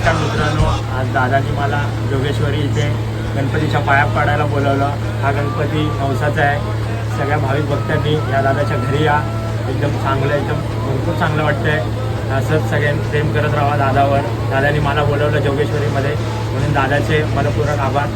नमस्कार मित्रांनो आज दादानी मला जोगेश्वरी इथे गणपतीच्या पाया पाडायला बोलवलं. हा गणपती नवसाचा आहे. सगळ्या भाविक भक्तांनी या दादाच्या घरी या. एकदम चांगलं एकदम भरपूर चांगलं वाटतंय. असंच सगळ्यांनी प्रेम करत राहा दादावर. दादानी मला बोलवलं जोगेश्वरीमध्ये. म्हणून दादाचे मनपूर्वक आभार.